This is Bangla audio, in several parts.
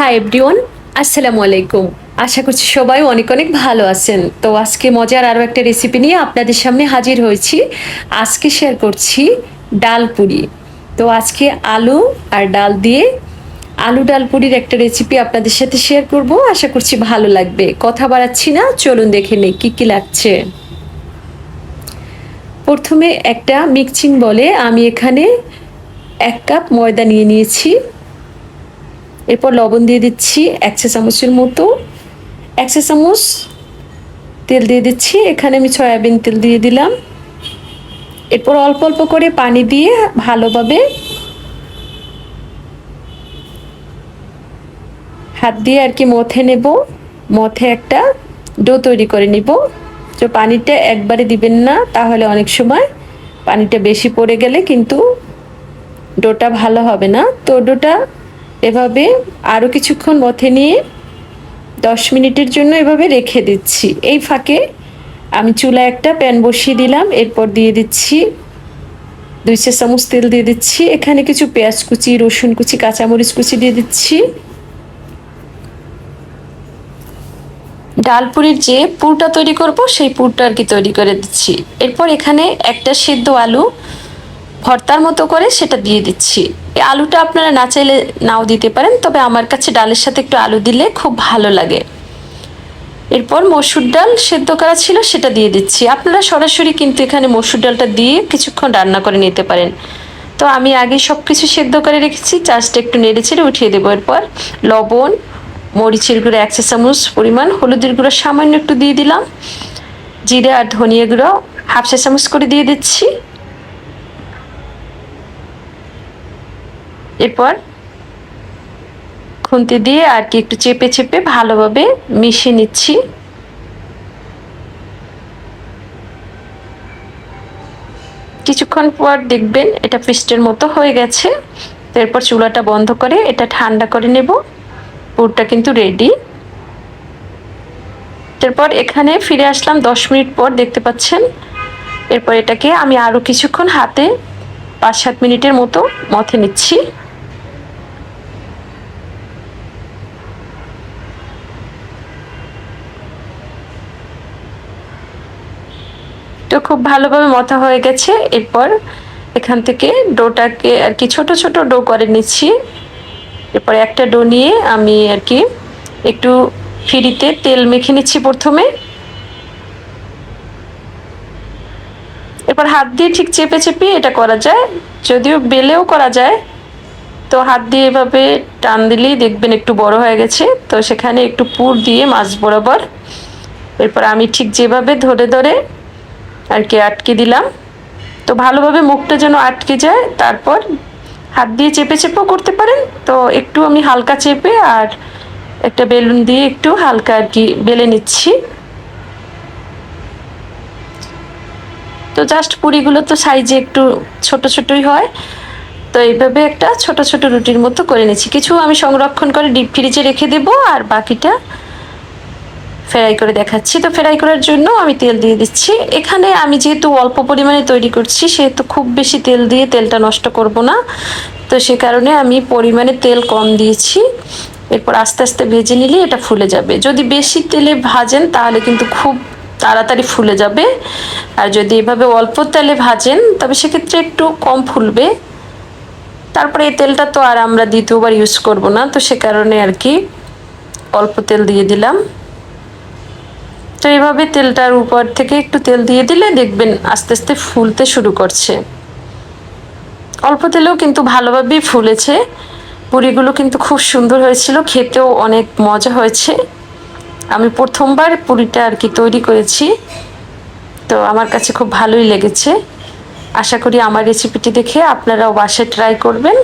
হাই এভরিওয়ান আসসালামু আলাইকুম আশা করছি সবাই অনেক অনেক ভালো আছেন। তো আজকে মজার আরও একটা রেসিপি নিয়ে আপনাদের সামনে হাজির হয়েছি। আজকে শেয়ার করছি ডাল পুরি। তো আজকে আলু আর ডাল দিয়ে আলু ডাল পুরির একটা রেসিপি আপনাদের সাথে শেয়ার করব। আশা করছি ভালো লাগবে। কথা বাড়াচ্ছি না, চলুন দেখে নেই কী কী লাগছে। প্রথমে একটা মিক্সিং বলে আমি এখানে এক কাপ ময়দা নিয়ে নিয়েছি। এরপর লবণ দিয়ে দিচ্ছি এক চা চামচের মতো। এক চা চামচ তেল দিয়ে দিচ্ছি। এখানে আমি সয়াবিন তেল দিয়ে দিলাম। এরপর অল্প অল্প করে পানি দিয়ে ভালোভাবে হাত দিয়ে আর কি মথে নেব। মথে একটা ডো তৈরি করে নিব। তো পানিটা একবারে দিবেন না, তাহলে অনেক সময় পানিটা বেশি পড়ে গেলে কিন্তু ডোটা ভালো হবে না। তো ডোটা এভাবে আরও কিছুক্ষণ মথে নিয়ে দশ মিনিটের জন্য এভাবে রেখে দিচ্ছি। এই ফাঁকে আমি চুলায় একটা প্যান বসিয়ে দিলাম, এরপর দিয়ে দিচ্ছি দুই চা চামচ তেল দিয়ে দিচ্ছি, এখানে কিছু পেঁয়াজ কুচি, রসুন কুচি, কাঁচামরিচ কুচি দিয়ে দিচ্ছি। ডালপুরির যে পুরটা তৈরি করব, সেই পুরটা আর কি তৈরি করে দিচ্ছি। এরপর এখানে একটা সিদ্ধ আলু ভর্তার মতো করে সেটা দিয়ে দিচ্ছি। এই আলুটা আপনারা না চাইলে নাও দিতে পারেন, তবে আমার কাছে ডালের সাথে একটু আলু দিলে খুব ভালো লাগে। এরপর মসুর ডাল সেদ্ধ করা ছিল, সেটা দিয়ে দিচ্ছি। আপনারা সরাসরি কিন্তু এখানে মসুর ডালটা দিয়ে কিছুক্ষণ রান্না করে নিতে পারেন। তো আমি আগে সব কিছু সেদ্ধ করে রেখেছি, চাষটা একটু নেড়ে ছেড়ে উঠিয়ে দেবো। এরপর লবণ, মরিচের গুঁড়ো এক চা চামচ পরিমাণ, হলুদের গুঁড়ো সামান্য একটু দিয়ে দিলাম। জিরে আর ধনিয়া গুঁড়ো হাফ চা চামচ করে দিয়ে দিচ্ছি। এরপর খুন্তি দিয়ে আর কি একটু চেপে চেপে ভালোভাবে মিশিয়ে নিচ্ছি। কিছুক্ষণ পর দেখবেন এটা পেস্টের মতো হয়ে গেছে। এরপর চুলাটা বন্ধ করে এটা ঠান্ডা করে নেব। পুরটা কিন্তু রেডি এরপর এখানে ফিরে আসলাম দশ মিনিট পর, দেখতে পাচ্ছেন? এরপর এটাকে আমি আরও কিছুক্ষণ হাতে পাঁচ সাত মিনিটের মতো মথে নিচ্ছি। তো খুব ভালোভাবে মথা হয়ে গেছে। এরপর এখান থেকে ডোটাকে আর কি ছোট ছোট ডো করে নিচ্ছি। এরপর একটা ডো নিয়ে আমি আর কি একটু ফিরিতে তেল মেখে নিচ্ছি প্রথমে। এরপর হাত দিয়ে ঠিক চেপে চেপে এটা করা যায়। যদিও বেলেও করা যায়। তো হাত দিয়ে এভাবে টান দিলেই দেখবেন একটু বড় হয়ে গেছে। তো সেখানে একটু পুর দিয়ে মাছ বরাবর। এরপর আমি ঠিক যেভাবে ধরে ধরে আর কি আটকে দিলাম। তো ভালোভাবে মুখটা যেন আটকে যায়, তারপর হাত দিয়ে চেপে চেপেও করতে পারেন। তো একটু আমি হালকা চেপে আর একটা বেলুন দিয়ে একটু হালকা আর কি বেলে নিচ্ছি। তো জাস্ট পুরিগুলো তো সাইজে একটু ছোট ছোটই হয়। তো এইভাবে একটা ছোট ছোট রুটির মতো করে নিচ্ছি। কিছু আমি সংরক্ষণ করে ডিপ ফ্রিজে রেখে দেবো আর বাকিটা ফ্রাই করে দেখাচ্ছি। তো ফ্রাই করার জন্য আমি তেল দিয়ে দিচ্ছি। এখানে আমি যেহেতু অল্প পরিমাণে তৈরি করছি, সেহেতু খুব বেশি তেল দিয়ে তেলটা নষ্ট করব না। তো সে কারণে আমি পরিমাণে তেল কম দিয়েছি। এরপর আস্তে আস্তে ভেজে নিলে এটা ফুলে যাবে। যদি বেশি তেলে ভাজেন তাহলে কিন্তু খুব তাড়াতাড়ি ফুলে যাবে। আর যদি এভাবে অল্প তেলে ভাজেন, তবে সেক্ষেত্রে একটু কম ফুলবে। তারপরে এই তেলটা তো আর আমরা দ্বিতীয়বার ইউজ করব না। তো সে কারণে আর কি অল্প তেল দিয়ে দিলাম। তো এইভাবে তেলটার উপর থেকে একটু তেল দিয়ে দিলে দেখবেন আস্তে আস্তে ফুলতে শুরু করছে। অল্প তেলেও কিন্তু ভালোভাবেই ফুলেছে। পুরিগুলো কিন্তু খুব সুন্দর হয়েছিল, খেতেও অনেক মজা হয়েছে। আমি প্রথমবার পুরিটা আর কি তৈরি করেছি, তো আমার কাছে খুব ভালোই লেগেছে। আশা করি আমার রেসিপিটি দেখে আপনারাও বাসায় ট্রাই করবেন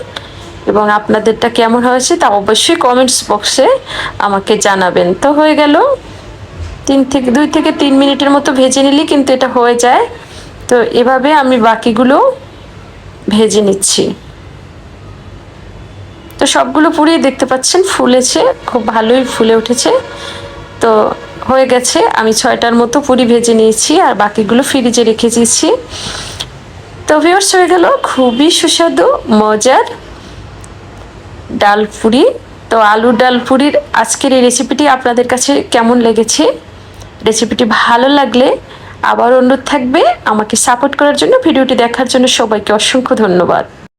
এবং আপনাদেরটা কেমন হয়েছে তা অবশ্যই কমেন্টস বক্সে আমাকে জানাবেন। তো হয়ে গেল তিন থেকে, দুই থেকে তিন মিনিটের মতো ভেজে নিলে কিন্তু এটা হয়ে যায়। তো এভাবে আমি বাকিগুলো ভেজে নিচ্ছি। তো সবগুলো পুরিয়ে দেখতে পাচ্ছেন, ফুলেছে, খুব ভালোই ফুলে উঠেছে। তো হয়ে গেছে, আমি ছয়টার মতো পুরি ভেজে নিয়েছি আর বাকিগুলো ফ্রিজে রেখে দিয়েছি। তো ভিউর্স হয়ে গেল, খুবই সুস্বাদু, মজার ডাল পুরি। তো আলু ডাল পুরির আজকের এই রেসিপিটি আপনাদের কাছে কেমন লেগেছে? রেসিপিটি ভালো লাগলে আবার অনুরোধ থাকবে আমাকে সাপোর্ট করার জন্য, ভিডিওটি দেখার জন্য সবাইকে অসংখ্য ধন্যবাদ।